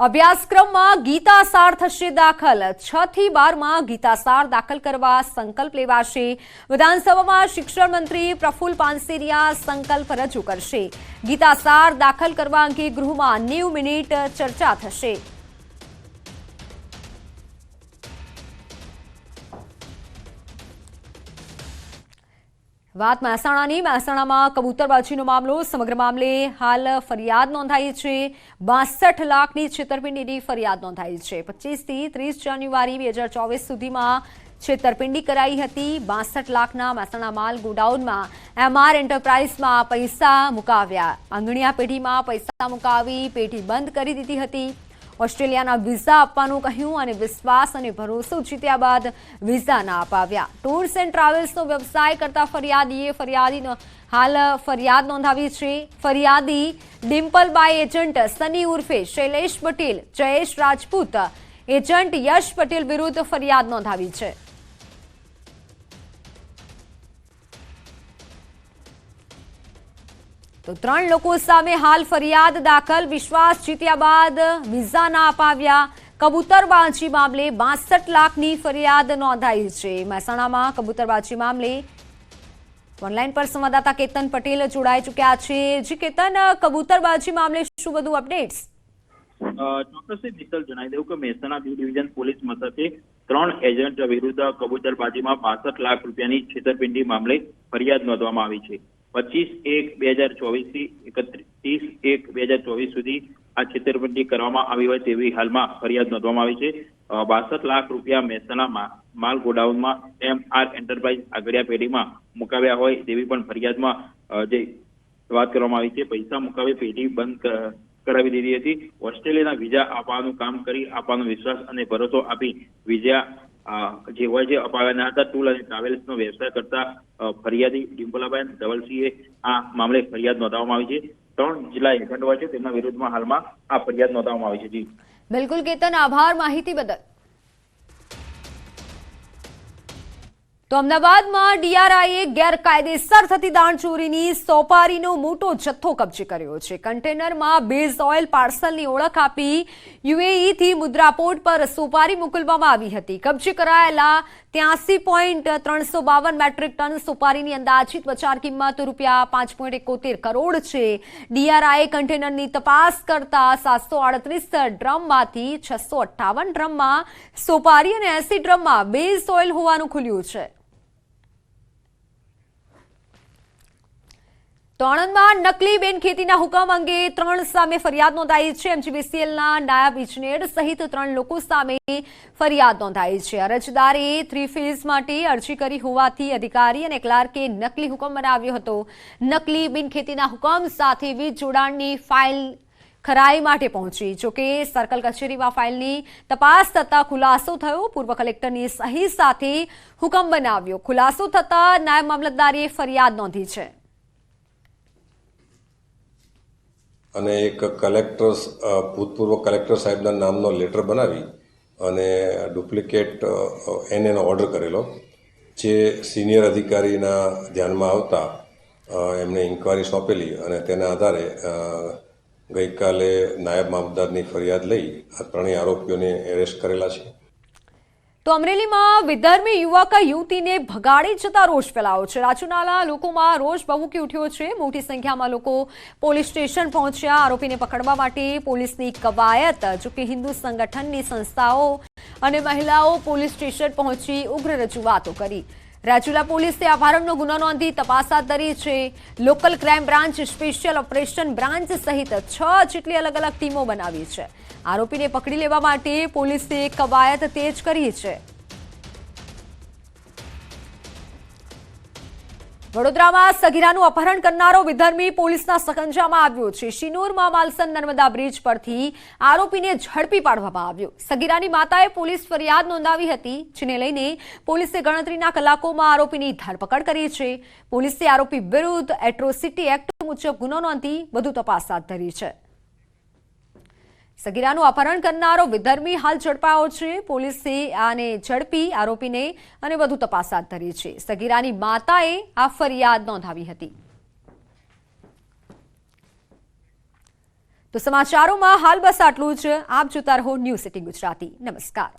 અભ્યાસક્રમમાં ગીતાસાર થશે દાખલ. છ થી બારમાં ગીતાસાર દાખલ કરવા સંકલ્પ લેવાશે. વિધાનસભામાં શિક્ષણ મંત્રી પ્રફુલ પાનસેરિયા સંકલ્પ રજૂ કરશે. ગીતાસાર દાખલ કરવા અંગે ગૃહમાં નેવ મિનિટ ચર્ચા થશે. વાત મહેસાણાની. મહેસાણામાં કબૂતરબાજીનો મામલો, સમગ્ર મામલે હાલ ફરિયાદ નોંધાઈ છે. બાસઠ લાખની છેતરપિંડીની ફરિયાદ નોંધાઈ છે. પચીસથી ત્રીસ જાન્યુઆરી બે હજાર ચોવીસ સુધીમાં છેતરપિંડી કરાઈ હતી. બાસઠ લાખના મહેસાણા માલ ગોડાઉનમાં એમઆર એન્ટરપ્રાઇઝમાં પૈસા મુકાવ્યા. આંગણિયા પેઢીમાં પૈસા મુકાવી પેઢી બંધ કરી દીધી હતી. ઓસ્ટ્રેલિયાના વિઝા આપવાનું કહ્યું અને વિશ્વાસ અને ભરોસો જીત્યા બાદ વિઝા ના અપાવ્યા. ટૂર્સ એન્ડ ટ્રાવેલ્સનો વ્યવસાય કરતા ફરિયાદીએ ફરિયાદીનો હાલ ફરિયાદ નોંધાવી છે. ફરિયાદી ડિમ્પલબાઈ એજન્ટ સની ઉર્ફે શૈલેષ પટેલ, જયેશ રાજપૂત, એજન્ટ યશ પટેલ વિરુદ્ધ ફરિયાદ નોંધાવી છે. તો ત્રણ લોકો સામે હાલ ફરિયાદ દાખલ. વિશ્વાસ જીત્યા બાદ વિઝા ના અપાવ્યા. કબૂતરબાજી મામલે બાસઠ લાખની ફરિયાદ નોંધાઈ છે. મહેસાણામાં કબૂતરબાજી મામલે ઓનલાઈન પર સંવાદદાતા કેતન પટેલ જોડાઈ ચૂક્યા છે. જી કેતન કબૂતરબાજી મામલે શું બધું અપડેટ્સ? ચોક્કસ જણાવી દઉં કે મહેસાણા બી ડિવિઝન પોલીસ મથકે ત્રણ એજન્ટ વિરુદ્ધ કબૂતરબાજીમાં બાસઠ લાખ રૂપિયાની છેતરપિંડી મામલે ફરિયાદ નોંધવામાં આવી છે. પચીસ એક બે હજાર ચોવીસથી એકત્રીસ એક બે હજાર ચોવીસ સુધી આ છેતરપિંડી કરવામાં આવી હોય તેવી હાલમાં ફરિયાદ નોંધવામાં આવી છે. બાસઠ લાખ રૂપિયા મહેસાણામાં માલ ગોડાઉનમાં એમ આર એન્ટરપ્રાઇઝ આગળિયા પેઢીમાં મુકાવ્યા હોય તેવી પણ ફરિયાદમાં જે વાત કરવામાં આવી છે, પૈસા મુકાવી પેઢી બંધ કરાવી દીધી હતી. ઓસ્ટ્રેલિયાના વિઝા આપવાનું કામ કરી આપવાનો વિશ્વાસ અને ભરોસો આપી વિઝા જે હોય છે અપાવ્યા હતા ટૂલ અને ટ્રાવેલ્સનો વ્યવસાય કરતા ફરિયાદી ડિમ્પલાબેન ધવલસિંહે આ મામલે ફરિયાદ નોંધાવવામાં આવી છે. ત્રણ જિલ્લા એજન્ટ હોય છે, તેમના વિરુદ્ધમાં હાલમાં આ ફરિયાદ નોંધાવવામાં આવી છે. જી. બિલકુલ, કેતન, આભાર માહિતી બદલ. તો અમદાવાદમાં ડીઆરઆઈએ ગેરકાયદેસર થતી દાણચોરીની સોપારીનો મોટો જથ્થો કબજે કર્યો છે. કન્ટેનરમાં બેઝ ઓઇલ પાર્સલની ઓળખ આપી યુએઈથી મુદ્રાપોર્ટ પર સોપારી મોકલવામાં આવી હતી. કબજે કરાયેલા ત્યાસી પોઈન્ટ ત્રણસો બાવન મેટ્રિક ટન સુપારીની અંદાજિત બજાર કિંમત રૂપિયા પાંચ પોઈન્ટ એકોતેર કરોડ છે. ડીઆરઆઈએ કન્ટેનરની તપાસ કરતા સાતસો આડત્રીસ ડ્રમમાંથી છસો અઠ્ઠાવન ડ્રમમાં સોપારી અને એસી ડ્રમમાં બેઝ ઓઇલ હોવાનું ખુલ્યું છે. તો નકલી બેન ખેતીના હુકમ અંગે ત્રણ સામે ફરિયાદ નોંધાઈ છે. એમજીબીસીએલના નાયબ ઇજનેર સહિત ત્રણ લોકો સામે ફરિયાદ નોંધાઈ છે. અરજદારે થ્રી ફેઝ માટે અરજી કરી હોવાથી અધિકારી અને ક્લાર્કે નકલી હુકમ બનાવ્યો હતો. નકલી બિન ખેતીના હુકમ સાથે વીજ જોડાણની ફાઇલ ખરાઈ માટે પહોંચી. જોકે સર્કલ કચેરીમાં ફાઇલની તપાસ થતાં ખુલાસો થયો. પૂર્વ કલેક્ટરની સહી સાથે હુકમ બનાવ્યો. ખુલાસો થતાં નાયબ મામલતદારે ફરિયાદ નોંધી છે. અને એક કલેક્ટર ભૂતપૂર્વ કલેક્ટર સાહેબના નામનો લેટર બનાવી અને ડુપ્લિકેટ એને એનો ઓર્ડર કરેલો. જે સિનિયર અધિકારીના ધ્યાનમાં આવતા એમણે ઇન્કવાયરી સોંપેલી અને તેના આધારે ગઈકાલે નાયબ મામલતદારની ફરિયાદ લઈ આ ત્રણેય આરોપીઓને એરેસ્ટ કરેલા છે. તો અમરેલીમાં વિધર્મી યુવક યુવતીને ભગાડી જતા રોષ ફેલાયો છે. રાજુનાલા લોકોમાં રોષ ભભૂકી ઉઠ્યો છે. મોટી સંખ્યામાં લોકો પોલીસ સ્ટેશન પહોંચ્યા. આરોપીને પકડવા માટે પોલીસની કવાયત, જોકે હિન્દુ સંગઠનની સંસ્થાઓ અને મહિલાઓ પોલીસ સ્ટેશન પહોંચી ઉગ્ર રજૂઆતો કરી. રાજુલા પોલીસે અપહરણનો ગુનો નોંધી તપાસ હાથ ધરી છે. Local crime branch special operation branch સહિત છ જેટલી અલગ અલગ ટીમો બનાવી છે. આરોપીને પકડી લેવા માટે પોલીસે કવાયત તેજ કરી છે. વડોદરામાં સગીરાનું અપહરણ કરનારો વિધર્મી પોલીસના સકંજામાં આવ્યો છે. શિનોરમાં માલસન નર્મદા બ્રિજ પરથી આરોપીને ઝડપી પાડવામાં આવ્યો. સગીરાની માતાએ પોલીસ ફરિયાદ નોંધાવી હતી, જેને લઈને પોલીસે ગણતરીના કલાકોમાં આરોપીની ધરપકડ કરી છે. પોલીસે આરોપી વિરુદ્ધ એટ્રોસિટી એક્ટ મુજબ ગુનો નોંધી વધુ તપાસ હાથ ધરી છે. સગીરાનું અપહરણ કરનારો વિધર્મી હાલ ઝડપાયો છે. પોલીસે આને ઝડપી આરોપીને અને વધુ તપાસ હાથ ધરી છે. સગીરાની માતાએ આ ફરિયાદ નોંધાવી હતી. તો સમાચારોમાં હાલ બસ આટલું જ. આપ જોતા રહો ન્યૂઝ સિટી ગુજરાતી. નમસ્કાર.